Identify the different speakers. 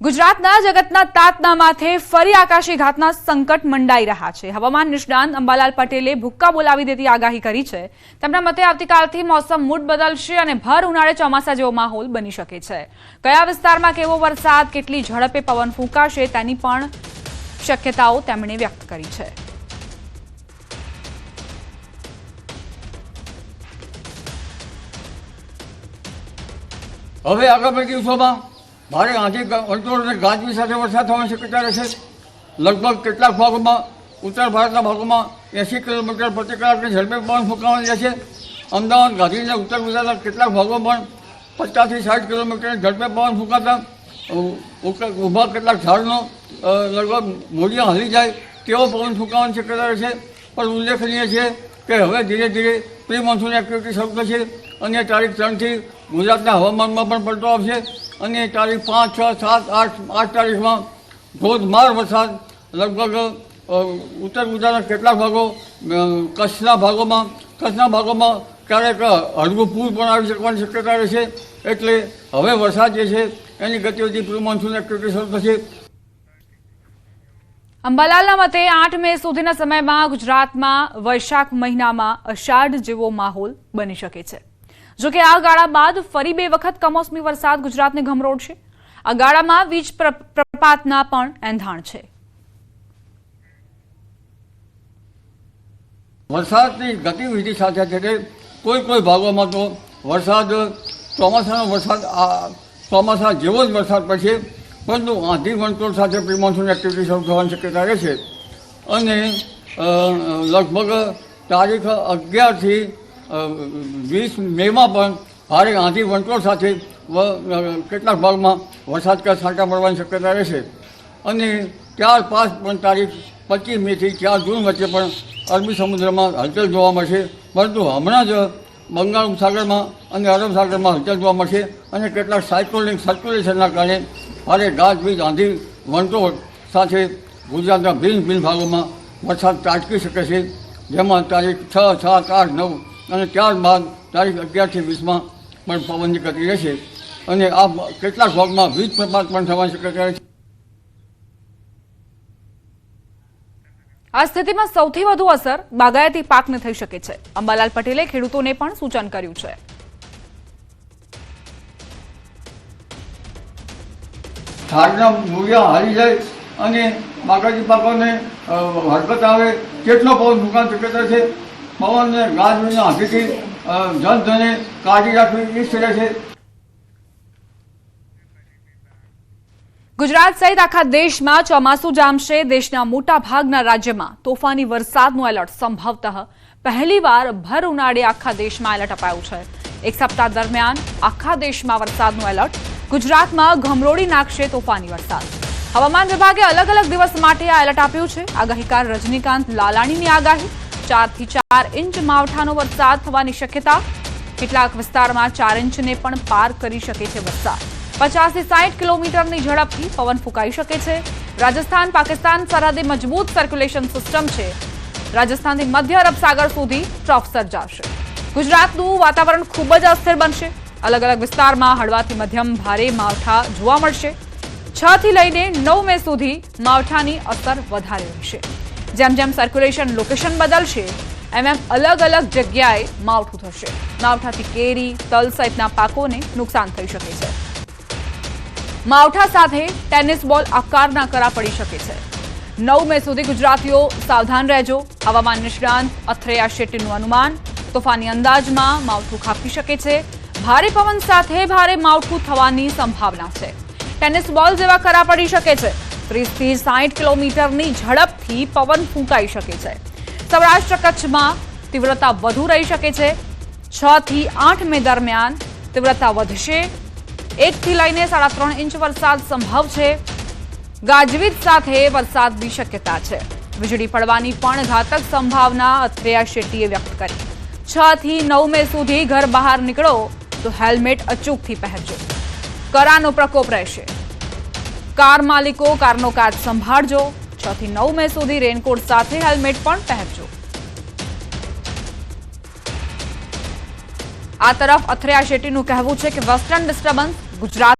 Speaker 1: ગુજરાતના જગતના તાતના માથે ફરી આકાશી ઘાતના સંકટ મંડાઈ રહ્યા છે. હવામાન નિષ્ણાંત અંબાલાલ પટેલે ભુક્કા બોલાવી દેતી આગાહી કરી છે. તેમના મતે આવતીકાલથી મોસમ મૂડ બદલશે અને ભર ઉનાળે ચોમાસા જેવો માહોલ બની શકે છે. કયા વિસ્તારમાં કેવો વરસાદ, કેટલી ઝડપે પવન ફૂંકાશે તેની પણ શક્યતાઓ તેમણે વ્યક્ત કરી છે.
Speaker 2: હવે આગામી દિવસોમાં ભારે આંધી વંટોળ અને ગાજવી સાથે વરસાદ થવાની શક્યતા રહેશે લગભગ કેટલાક ભાગોમાં, ઉત્તર ભારતના ભાગોમાં એંસી કિલોમીટર પ્રતિ કલાકની ઝડપે પવન ફૂંકાવાની રહેશે. અમદાવાદ, ગાંધીનગર, ઉત્તર ગુજરાતના કેટલાક ભાગોમાં પણ પચાસથી સાઠ કિલોમીટરની ઝડપે પવન ફૂંકાતા. ઊભા કેટલાક ઝાડનો લગભગ મૂળિયા હલી જાય તેવો પવન ફૂંકાવાની શક્યતા રહેશે પણ ઉલ્લેખનીય છે કે હવે ધીરે ધીરે પ્રી મોન્સૂન એક્ટિવિટી શરૂ થશે અને તારીખ ત્રણથી ગુજરાતના હવામાનમાં પણ પલટો આવશે અને તારીખ પાંચ, છ, સાત, આઠ આઠ તારીખમાં ધોધમાર વરસાદ લગભગ ઉત્તર ગુજરાતના કેટલાક ભાગો કચ્છના ભાગોમાં કચ્છના ભાગોમાં ક્યારેક હળવું પૂર પણ આવી શકવાની શક્યતા રહેશે. એટલે હવે વરસાદ જે છે એની ગતિવિધિ પ્રી મોન્સૂન એક્ટિવિટી શરૂ થશે.
Speaker 1: અંબાલાલના મતે આઠ મે સુધીના સમયમાં ગુજરાતમાં વૈશાખ મહિનામાં અષાઢ જેવો માહોલ બની શકે છે. જો કે આ ગાળા બાદ ફરી બે વખત કમોસમી વરસાદ ગુજરાતને ગમરોડશે આ ગાળામાં વીજ પ્ર- પ્રપાતના પણ એંધાણ છે.
Speaker 2: વરસાદની ગતિવિધિ સાથે સાથે કોઈ કોઈ ભાગોમાં તો વરસાદ, ચોમાસાનો વરસાદ ચોમાસા જેવો જ વરસાદ પડશે. પરંતુ આંધી વંટોળ સાથે પ્રિમોન્સૂન એક્ટિવિટી શરૂ થવાની શક્યતા રહે છે. અને લગભગ તારીખ અગિયારથી વીસ મેમાં પણ ભારે આંધી વંટોળ સાથે કેટલાક ભાગમાં વરસાદ કે છાંટા પડવાની શક્યતા રહેશે અને ત્યાર પાંચ પણ તારીખ પચીસ મેથી ચાર જૂન વચ્ચે પણ અરબી સમુદ્રમાં હલચલ જોવા મળશે. પરંતુ હમણાં જ બંગાળ ઉપસાગરમાં અને અરબ સાગરમાં હલચલ જોવા મળશે અને કેટલાક સાયકોલિક સર્ક્યુલેશનના કારણે ભારે ગાજવીજ આંધી વંટોળ સાથે ગુજરાતના ભિન્ન ભિન્ન ભાગોમાં વરસાદ ત્રાટકી શકે છે. જેમાં તારીખ છ, સાત, આઠ, નવ અને ત્યારબાદ તારીખ અગિયારથી વીસમાં પણ પવનની ગતિ રહેશે. અને આ કેટલાક ભાગમાં વીજ પ્રપાત પણ થવાની શક્યતા રહેશે
Speaker 1: આ સ્થિતિમાં સૌથી વધુ અસર બાગાયતી પાકને થઈ શકે છે. અંબાલાલ પટેલે ખેડૂતોને પણ સૂચન કર્યું છે.
Speaker 2: ઝાડના મૂળિયા હારી જાય અને બાગાયતી પાકોને હરકત આવે, કેટલો પવન ફૂંકાણ શક્યતા છે. પવનને, ગાજવીના હાથીથી જનધને કાઢી રાખવી સ્થિરે છે.
Speaker 1: ગુજરાત સહિત આખા દેશમાં ચોમાસું જામશે. દેશના મોટા ભાગના રાજ્યમાં તોફાની વરસાદનું એલર્ટ સંભવતઃ. પહેલીવાર ભર ઉનાળે આખા દેશમાં એલર્ટ અપાયું છે. એક સપ્તાહ દરમિયાન આખા દેશમાં વરસાદનું એલર્ટ ગુજરાતમાં ઘમરોડી નાખશે તોફાની વરસાદ. હવામાન વિભાગે અલગ અલગ દિવસ માટે આ એલર્ટ આપ્યું છે. આગાહીકાર રજનીકાંત લાલાણીની આગાહી. ચારથી ચાર ઇંચ માવઠાનો વરસાદ થવાની શક્યતા. કેટલાક વિસ્તારમાં ચાર ઇંચને પણ પાર કરી શકે છે વરસાદ. પચાસથી સાઠ કિલોમીટરની ઝડપથી પવન ફૂંકાઈ શકે છે. રાજસ્થાન, પાકિસ્તાન સરહદે મજબૂત સર્ક્યુલેશન સિસ્ટમ છે. રાજસ્થાનથી મધ્ય અરબ સાગર સુધી ટ્રફ સર્જાશે. ગુજરાતનું વાતાવરણ ખૂબ જ અસ્થિર બનશે. અલગ અલગ વિસ્તારમાં હળવાથી મધ્યમ ભારે માવઠા જોવા મળશે. છ થી લઈને નવ મે સુધી માવઠાની અસર વધારે રહેશે. જેમ જેમ સર્ક્યુલેશન લોકેશન બદલશે, એમ એમ અલગ અલગ જગ્યાએ માવઠું થશે. માવઠાથી કેરી, તલ સહિતના પાકોને નુકસાન થઈ શકે છે. માવઠા સાથે ટેનિસ બોલ આકારના કરા પડી શકે છે. નવ મે સુધી ગુજરાતીઓ સાવધાન રહેજો. હવામાન નિષ્ણાંત અથ્રેયા શેટ્ટીનું અનુમાન, તોફાની અંદાજમાં માવઠું ખાપી શકે છે. ભારે પવન સાથે ભારે માવઠું થવાની સંભાવના છે. ટેનિસ બોલ જેવા કરા પડી શકે છે. ત્રીસથી સાઠ કિલોમીટરની ઝડપથી પવન ફૂંકાઈ શકે છે. સૌરાષ્ટ્ર કચ્છમાં તીવ્રતા વધુ રહી શકે છે. છ થી આઠ મે દરમિયાન તીવ્રતા વધશે. એકથી લઈને સાડા ત્રણ ઇંચ વરસાદ સંભવ છે. ગાજવીજ સાથે વરસાદની શક્યતા છે. વીજળી પડવાની પણ ઘાતક સંભાવના અથ્રેયા શેટ્ટીએ વ્યક્ત કરી. છ થી નવ મે સુધી ઘર બહાર નીકળો. તો હેલ્મેટ અચૂકથી પહેરજો. કરાનો પ્રકોપ રહેશે. કાર માલિકો કારનો કાચ સંભાળજો. છ થી નવ મે સુધી રેનકોટ સાથે હેલ્મેટ પણ પહેરજો. આ તરફ અથરિયા શેટ્ટીનું કહેવું છે કે વેસ્ટર્ન ડિસ્ટર્બન્સ ગુજરાત